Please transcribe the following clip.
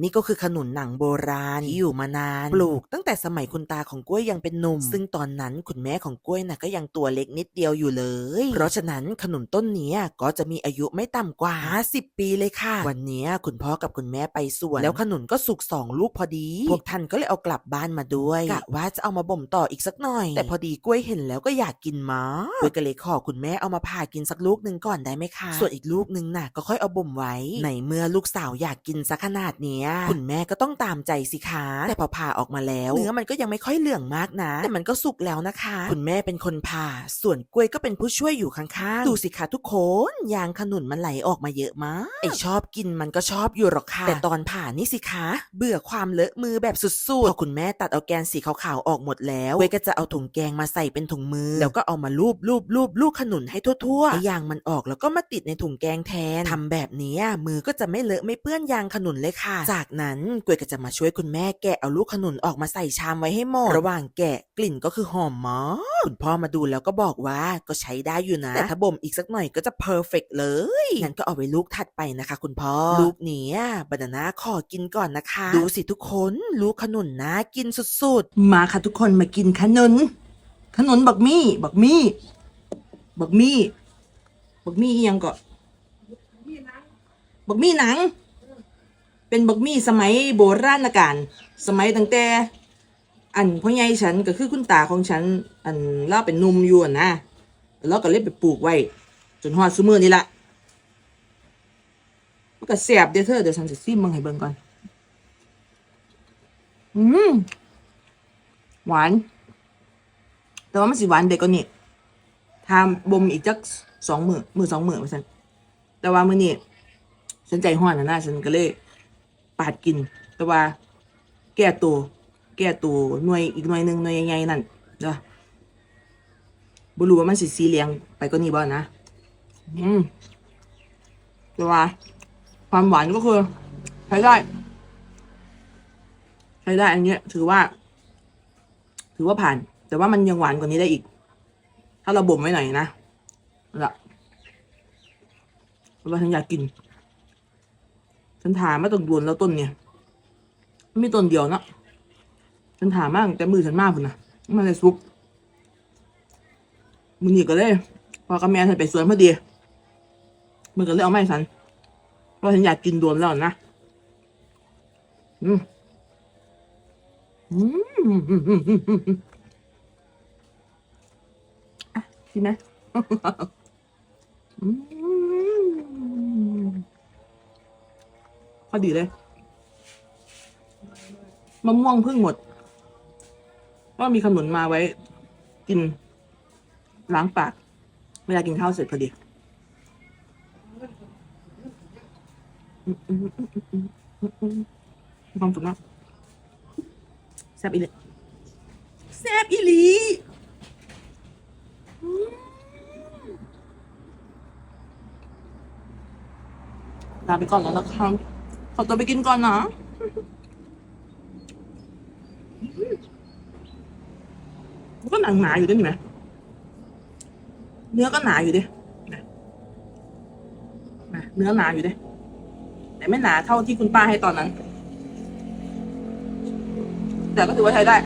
นี่ก็คือขนุนหนังโบราณที่อยู่มานาน ปลูกตั้งแต่สมัยคุณตาของกล้วยยังเป็นหนุ่ม ซึ่งตอนนั้นคุณแม่ของกล้วยน่ะก็ยังตัวเล็กนิดเดียวอยู่เลย เพราะฉะนั้นขนุนต้นนี้ก็จะมีอายุไม่ต่ำกว่า 50 ปีเลยค่ะ วันนี้คุณพ่อกับคุณแม่ไปสวน แล้วขนุนก็สุกสองลูกพอดี พวกท่านก็เลยเอากลับบ้านมาด้วยกะว่าจะเอามาบ่มต่ออีกสักหน่อย แต่พอดีกล้วยเห็นแล้วก็อยากกินมากล้วยก็เลยขอคุณแม่เอามาผ่ากินสักลูกหนึ่งก่อนได้ไหมคะส่วนอีกลูกหนึ่งน่ะก็ค่อยเอาบ่มไว้ในเมื่อลูกสาวอยากกินสักขนาดเนี้ยคุณแม่ก็ต้องตามใจสิคะแต่พอผ่าออกมาแล้วเนื้อมันก็ยังไม่ค่อยเหลืองมากนะ แต่มันก็สุกแล้วนะคะ คุณแม่เป็นคนผ่า ส่วนกล้วยก็เป็นผู้ช่วยอยู่ข้างๆดูสิคะทุกคนยางขนุนมันไหลออกมาเยอะมากไอชอบกินมันก็ชอบอยู่หรอกค่ะแต่ตอนผ่านี่สิคะ เบื่อความเลอะมือแบบสุดๆพอคุณแม่ตัดเอาแกนสีขาวๆออกหมดแล้วกล้วยก็จะเอาถุงแกงมาใส่เป็นถุงมือ แล้วก็เอามาลูบลูบลูบลูบขนุนให้ทั่วๆให้ยางมันออกแล้วก็มาติดในถุงแกงแทนทำแบบนี้มือก็จะไม่เลอะไม่เปื้อนยางขนุนเลยค่ะจากนั้นกล้วยก็จะมาช่วยคุณแม่แกะเอาลูกขนุนออกมาใส่ชามไว้ให้หมดระหว่างแกะกลิ่นก็คือหอมมากคุณพ่อมาดูแล้วก็บอกว่าก็ใช้ได้อยู่นะ แต่ถ้าบ่มอีกสักหน่อยก็จะเพอร์เฟกเลยงั้นก็เอาไว้ลูกถัดไปนะคะ คุณพ่อ ลูกเนี้ยบานาน่าขอกินก่อนนะคะ ดูสิทุกคนลูกขนุนน่ากินสุดๆ มาค่ะทุกคนมากินขนุนขนุนบักมี่บักมี่บักมี่บักมี่อิหยังก็บักมี่หนัง เป็นบักมี่สมัยโบราณกาลสมัยตั้งแต่อันพ่อใหญ่ฉันก็คือคุณตาของฉัน อันเล่าเป็นหนุ่มอยู่นะแล้วก็เลยไปปลูกไว้ จนฮอดซุมือนี่ละมันก็แสบเด้อเธอเดี๋ยวฉันจะซิมมึงให้เบิ่งก่อน อืมหวาน แต่ว่ามันสิหวานเด็กกว่านี้ทำบ่มอีกจักสองมือมือสองมือมาสันแต่ว่ามือนี้ฉันใจห้อนนะนะฉันก็เลยาดกิน แต่ว่า แก้ตัว แก้ตัวหน่วยอีกหน่วยหนึ่งหน่วยใหญ่ๆนั่นเด้อบ่รู้ว่ามันสิสีเหลียงไปกว่านี้บ่นะ อืมแต่ว่า ความหวานก็คือใช้ได้ใช้ได้ อันนี้ถือว่า ถือว่าผ่าน แต่ว่ามันยังหวานกว่านี้ได้อีก ถ้าเราบ่มไว้หน่อยนะละเราะว่าฉันอยากกิน ฉันถามมาต้นดวนแล้วต้นเนี่ยมีต้นเดียวเนาะฉันถามมากแต่มือฉันมากพุ่นะมันเลยซุปมือนี่ก็เลยพอกับแม่ฉันไปสวนพอดีมือก็เลยเอาไม้ฉันเพราะฉันอยากกินดวนแล้วนะอืมอืมอืมอืมอืมอะกินไหมอืม พอดีเลยมะม่วงพิ่งหมด ก็มีขนุนมาไว้ กิน ล้างปาก เวลากินข้าวเสร็จพอดีมีความสุขมากแซบอีหลีแซบอีหลีลาไปก่อนแล้วนะครับ ขอตัวไปกินก่อนนะก็หนังหนาอยู่ด้วยนี่ไหมเนื้อก็หนาอยู่ดินะนะเนื้อหนาอยู่ดิแต่ไม่หนาเท่าที่คุณป้าให้ตอนนั้น แต่ก็ถือว่าใช้ได้